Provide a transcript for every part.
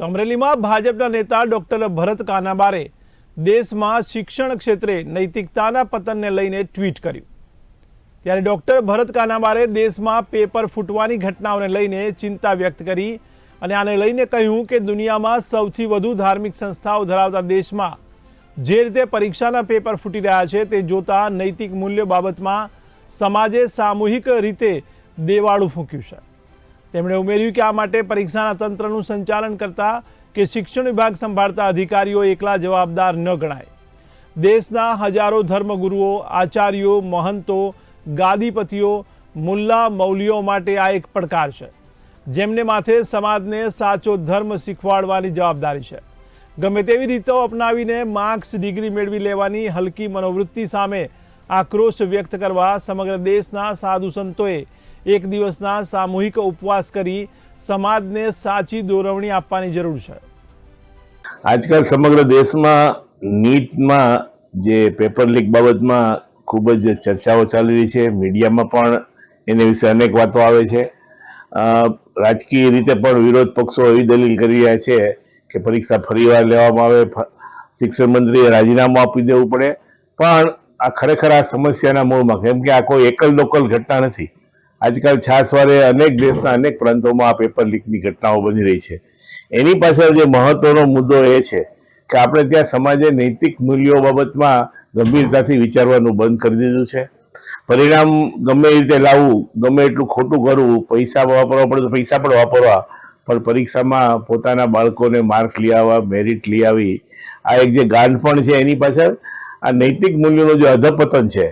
તો અમરેલીમાં ભાજપના નેતા ડોક્ટર ભરત કાનાબારે દેશમાં શિક્ષણ ક્ષેત્રે નૈતિકતાના પતનને લઈને ટ્વીટ કર્યું. ત્યારે ડોક્ટર ભરત કાનાબારે દેશમાં પેપર ફૂટવાની ઘટનાઓને લઈને ચિંતા વ્યક્ત કરી અને આને લઈને કહ્યું કે દુનિયામાં સૌથી વધુ ધાર્મિક સંસ્થાઓ ધરાવતા દેશમાં જે રીતે પરીક્ષાના પેપર ફૂટી રહ્યા છે તે જોતા નૈતિક મૂલ્ય બાબતમાં સમાજે સામૂહિક રીતે દેવાળું ફૂંક્યું છે. તેમણે ઉમેર્યું કે આ માટે પરીક્ષાના તંત્રનું સંચાલન કરતા કે શિક્ષણ વિભાગ સંભાળતા અધિકારીઓ એકલા જવાબદાર ન ગણાય. દેશના હજારો ધર્મગુરુઓ, આચાર્યો, મહંતો, ગાદીપતિઓ, મુલ્લા મૌલીઓ માટે આ એક પડકાર છે. જેમને માથે સમાજને સાચો ધર્મ શીખવાડવાની જવાબદારી છે. ગમે તેવી રીતો અપનાવીને માર્ક્સ ડિગ્રી મેળવી લેવાની હલકી મનોવૃત્તિ સામે આક્રોશ વ્યક્ત કરવા સમગ્ર દેશના સાધુ સંતોએ એક દિવસના સામૂહિક ઉપવાસ કરી સમાજને સાચી દોરવણી આપવાની જરૂર છે. આજકાલ સમગ્ર દેશમાં નીટમાં જે પેપર લીક બાબતમાં ખૂબ જ ચર્ચાઓ ચાલી રહી છે. મીડિયામાં પણ એને વિશે અનેક વાતો આવે છે. રાજકીય રીતે પણ વિરોધ પક્ષો એવી દલીલ કરી રહ્યા છે કે પરીક્ષા ફરીવાર લેવામાં આવે શિક્ષણ મંત્રીએ રાજીનામું આપી દેવું પડે. પણ આ ખરેખર આ સમસ્યાના મૂળમાં, કેમ કે આ કોઈ એકલ લોકલ ઘટના નથી. આજકાલ છાસવારે અનેક દેશના અનેક પ્રાંતોમાં આ પેપર લીકની ઘટનાઓ બની રહી છે. એની પાછળ જે મહત્વનો મુદ્દો એ છે કે આપણે ત્યાં સમાજે નૈતિક મૂલ્યો બાબતમાં ગંભીરતાથી વિચારવાનું બંધ કરી દીધું છે. પરિણામ ગમે એ રીતે લાવવું, ગમે એટલું ખોટું કરવું, પૈસા વાપરવા પડે તો પૈસા પણ વાપરવા, પણ પરીક્ષામાં પોતાના બાળકોને માર્ક લઈ આવવા મેરિટ લઈ આવી, આ એક જે ગાંડપણ છે એની પાછળ, આ નૈતિક મૂલ્યોનું જે અધપતન છે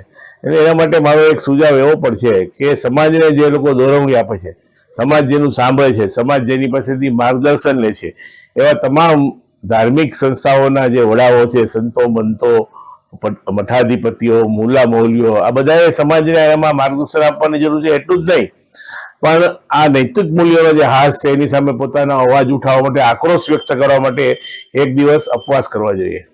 એટલે એના માટે મારો એક સુઝાવ એવો પણ છે કે સમાજને જે લોકો દોરવણી આપે છે, સમાજ જેનું સાંભળે છે, સમાજ જેની પાસેથી માર્ગદર્શન લે છે, એવા તમામ ધાર્મિક સંસ્થાઓના જે વડાઓ છે, સંતો, મંતો મઠાધિપતિઓ મૂલા મૌલીઓ આ બધાએ સમાજને એમાં માર્ગદર્શન આપવાની જરૂર છે, એટલું જ નહીં. પણ આ નૈતિક મૂલ્યોનો જે હાસ છે, એની સામે પોતાનો અવાજ ઉઠાવવા માટે આક્રોશ વ્યક્ત કરવા માટે એક દિવસ અપવાસ કરવા જોઈએ.